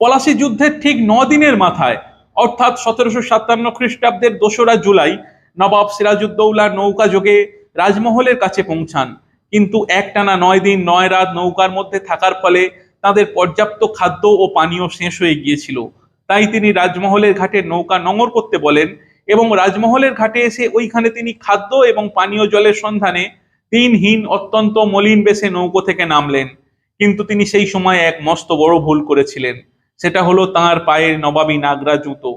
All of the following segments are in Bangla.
পলাশী যুদ্ধের ঠিক দিনের মাথায়, অর্থাৎ সতেরোশো সাতান্ন খ্রিস্টাব্দের দোসরা জুলাই, নবাব সিরাজউদ্দৌলা নৌকা যোগে রাজমহলের কাছে পৌঁছান। কিন্তু একটানা নয় দিন, নয় রাত নৌকার মধ্যে থাকার ফলে তাদের পর্যাপ্ত খাদ্য ও পানীয় শেষ হয়ে গিয়েছিল। তাই তিনি রাজমহলের ঘাটে নৌকা নঙর করতে বলেন এবং রাজমহলের ঘাটে এসে ওইখানে তিনি খাদ্য এবং পানীয় জলের সন্ধানে তিনহীন অত্যন্ত মলিন বেশে নৌকো থেকে নামলেন। কিন্তু তিনি সেই সময় এক মস্ত বড় ভুল করেছিলেন। সেটা হলো তাঁর পায়ের নবাবী নাগরা জুতো।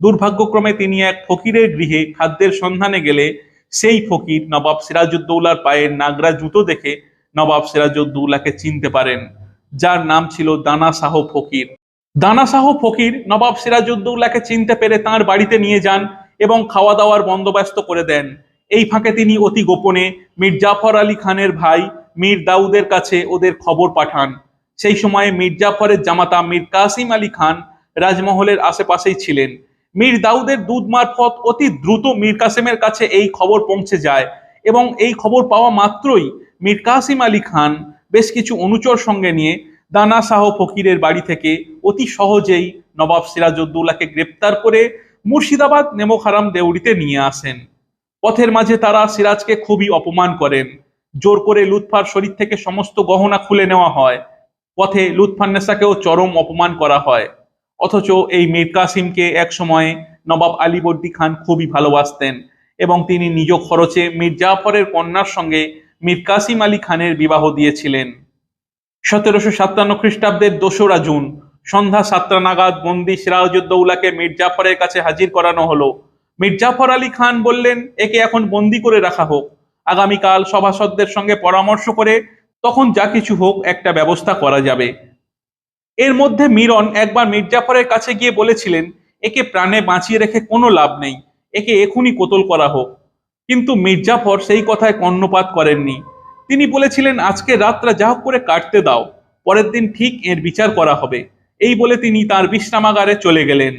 দুর্ভাগ্যক্রমে তিনি এক ফকিরের গৃহে খাদ্যের সন্ধানে গেলে সেই ফকির নবাব সিরাজউদ্দৌলার পায়ের নাগরা জুতো দেখে নবাব সিরাজউদ্দৌলাকে চিনতে পারেন, যার নাম ছিল দানা শাহ ফকির। দানা শাহ ফকির নবাব সিরাজউদ্দৌলাকে চিনতে পেরে তাঁর বাড়িতে নিয়ে যান এবং খাওয়া দাওয়ার বন্দোবস্ত করে দেন। এই ফাঁকে তিনি অতি গোপনে মীর জাফর আলী খানের ভাই মীর দাউদের কাছে ওদের খবর পাঠান। সেই সময়ে জাফরের জামাতা মীর কাসিম আলী খান রাজমহলের আশেপাশেই ছিলেন। মীর দাউদের দুধ মারফত অতি দ্রুত মীর কাসিমের কাছে এই খবর পৌঁছে যায় এবং এই খবর পাওয়া মাত্রই মীর কাসিম আলী খান বেশ কিছু অনুচর সঙ্গে নিয়ে দানা শাহ ফকিরের বাড়ি থেকে অতি সহজেই নবাব সিরাজউদ্দৌলাকে গ্রেপ্তার করে মুর্শিদাবাদ নেমোখারাম দেউড়িতে নিয়ে আসেন। পথের মাঝে তারা সিরাজকে খুবই অপমান করেন। জোর করে লুৎফার শরীর থেকে সমস্ত গহনা খুলে নেওয়া হয়। পথে লুৎফান্নেসাকেও চরম অপমান করা হয়। অথচ এই মীর কাসিমকে এক সময় নবাব আলীবর্দী খান খুবই ভালোবাসতেন এবং তিনি নিজ খরচে মীর জাফরের কন্যার সঙ্গে মীর কাসিম আলী খানের বিবাহ দিয়েছিলেন। সতেরোশো সাতান্ন খ্রিস্টাব্দের দোসরা জুন, সন্ধ্যা সাতটা নাগাদ বন্দি সিরাজউদ্দৌলাকে মীর জাফরের কাছে হাজির করানো হলো। মীর জাফর আলী খান বললেন, একে এখন বন্দি করে রাখা হোক। আগামীকাল সভাসদদের সঙ্গে পরামর্শ করে তখন যা কিছু হোক একটা ব্যবস্থা করা যাবে। এর মধ্যে মিরন একবার মির্জাফরের কাছে গিয়ে বলেছিলেন, একে প্রাণে বাঁচিয়ে রেখে কোনো লাভ নেই, একে এখনই কোতল করা হোক। কিন্তু মির্জাফর সেই কথায় কর্ণপাত করেননি। তিনি বলেছিলেন, আজকে রাতটা যা করে কাটতে দাও, পরের দিন ঠিক এর বিচার করা হবে। এই বলে তিনি তার বিশ্রামাগারে চলে গেলেন।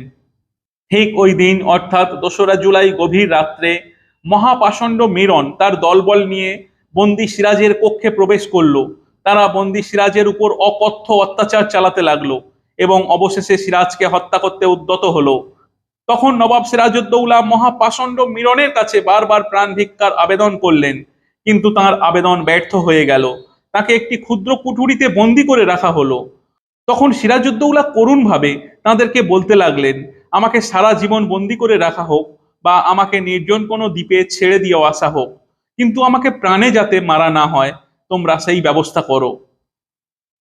ঠিক ওই দিন, অর্থাৎ দোসরা জুলাই গভীর রাত্রে মহাপাষণ্ড মিরন তার দলবল নিয়ে বন্দি সিরাজের কক্ষে প্রবেশ করল। তারা বন্দি সিরাজের উপর অকথ্য অত্যাচার চালাতে লাগল এবং অবশেষে সিরাজকে হত্যা করতে উদ্যত হলো। তখন নবাব সিরাজউদ্দৌলা মহাপাষণ্ড মিরনের কাছে বারবার প্রাণ ভিক্ষার আবেদন করলেন, কিন্তু তার আবেদন ব্যর্থ হয়ে গেল। তাকে একটি ক্ষুদ্র কুঠুরিতে বন্দি করে রাখা হলো। তখন সিরাজউদ্দৌলা করুণভাবে তাদেরকে বলতে লাগলেন, আমাকে সারা জীবন বন্দি করে রাখা হোক বা আমাকে নির্জন কোনো দ্বীপে ছেড়ে দিয়ে আসা হোক। কিন্তু আমাকে প্রাণে যাতে মারা না হয়, তোমরা সেই ব্যবস্থা করো।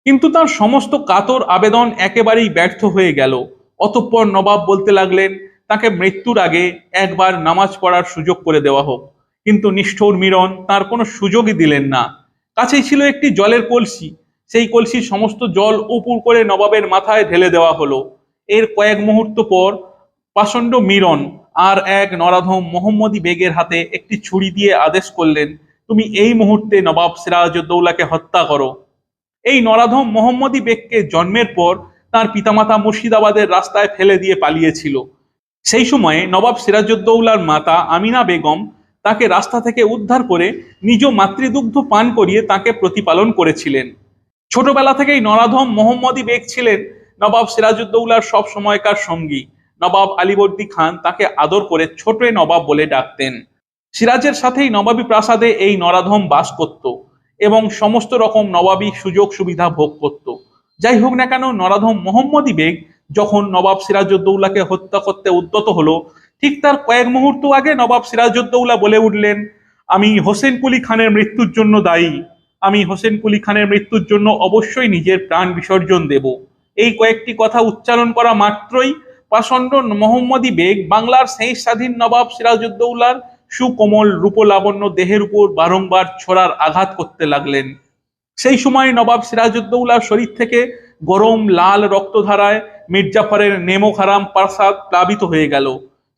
কিন্তু তার সমস্ত কাতর আবেদন একেবারেই ব্যর্থ হয়ে গেল। অতঃপর নবাব বলতে লাগলেন, তাকে মৃত্যুর আগে একবার নামাজ পড়ার সুযোগ করে দেওয়া হোক। কিন্তু নিষ্ঠুর মিরন তার কোনো সুযোগই দিলেন না। কাছেই ছিল একটি জলের কলসি। সেই কলসির সমস্ত জল উপুর করে নবাবের মাথায় ঢেলে দেওয়া হলো। এর কয়েক মুহূর্ত পর পাষণ্ড মিরন আর এক নরাধম মোহাম্মদী বেগের হাতে একটি ছুরি দিয়ে আদেশ করলেন, তুমি এই মুহূর্তে নবাব সিরাজউদ্দৌলাকে হত্যা করো। এই নরাধম মোহাম্মদী বেগকে জন্মের পর তার পিতামাতা মুর্শিদাবাদের রাস্তায় ফেলে দিয়ে পালিয়েছিল। সেই সময়ে নবাব সিরাজউদ্দৌলার মাতা আমিনা বেগম তাকে রাস্তা থেকে উদ্ধার করে নিজ মাতৃদুগ্ধ পান করিয়ে তাকে প্রতিপালন করেছিলেন। ছোটবেলা থেকেই নরাধম মোহাম্মদী বেগ ছিলেন নবাব সিরাজউদ্দৌলার সব সময়কার সঙ্গী। নবাব আলীবর্দী খান তাকে আদর করে ছোটে নবাব বলে ডাকতেন। সিরাজের সাথেই নবাবী প্রাসাদে এই নরাধম বাস করত এবং সমস্ত রকম নবাবী সুযোগ সুবিধা ভোগ করত। যাই হোক না কেন, নরাধম মোহাম্মদী বেগ যখন নবাব সিরাজউদ্দৌলাকে হত্যা করতে উদ্যত হলো, ঠিক তার কয়েক মুহূর্ত আগে নবাব সিরাজউদ্দৌলা বলে উঠলেন, আমি হোসেন কুলি খানের মৃত্যুর জন্য দায়ী। আমি হোসেন কুলি খানের মৃত্যুর জন্য অবশ্যই নিজের প্রাণ বিসর্জন দেব। এই কয়েকটি কথা উচ্চারণ করা মাত্রই পাষণ্ড মোহাম্মদী বেগ, বাংলার সেই স্বাধীন নবাব সিরাজউদ্দৌলার সুকোমল রূপলাবণ্য দেহের উপর বারংবার ছোড়ার আঘাত করতে লাগলেন। সেই সময় নবাব সিরাজউদ্দৌলার শরীর থেকে গরম লাল রক্তধারায় মির্জাফরের নেমোখারাম প্রাসাদ প্লাবিত হয়ে গেল।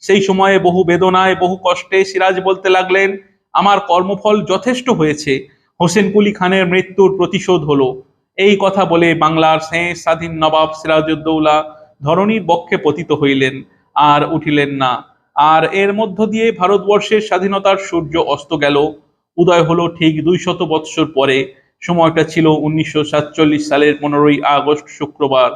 সেই সময়ে বহু বেদনায়, বহু কষ্টে সিরাজ বলতে লাগলেন, আমার কর্মফল যথেষ্ট হয়েছে। হোসেন কুলি খানের মৃত্যুর প্রতিশোধ হলো। এই কথা বলে বাংলার শেষ স্বাধীন নবাব সিরাজউদ্দৌলা ধরণীর বক্ষে পতিত হইলেন, আর উঠিলেন না। আর এর মধ্য দিয়ে ভারতবর্ষের স্বাধীনতার সূর্য অস্ত গেল। উদয় হলো ঠিক দুই শত বৎসর পরে। সময়টা ছিল উনিশশো সাতচল্লিশ সালের পনেরোই আগস্ট শুক্রবার।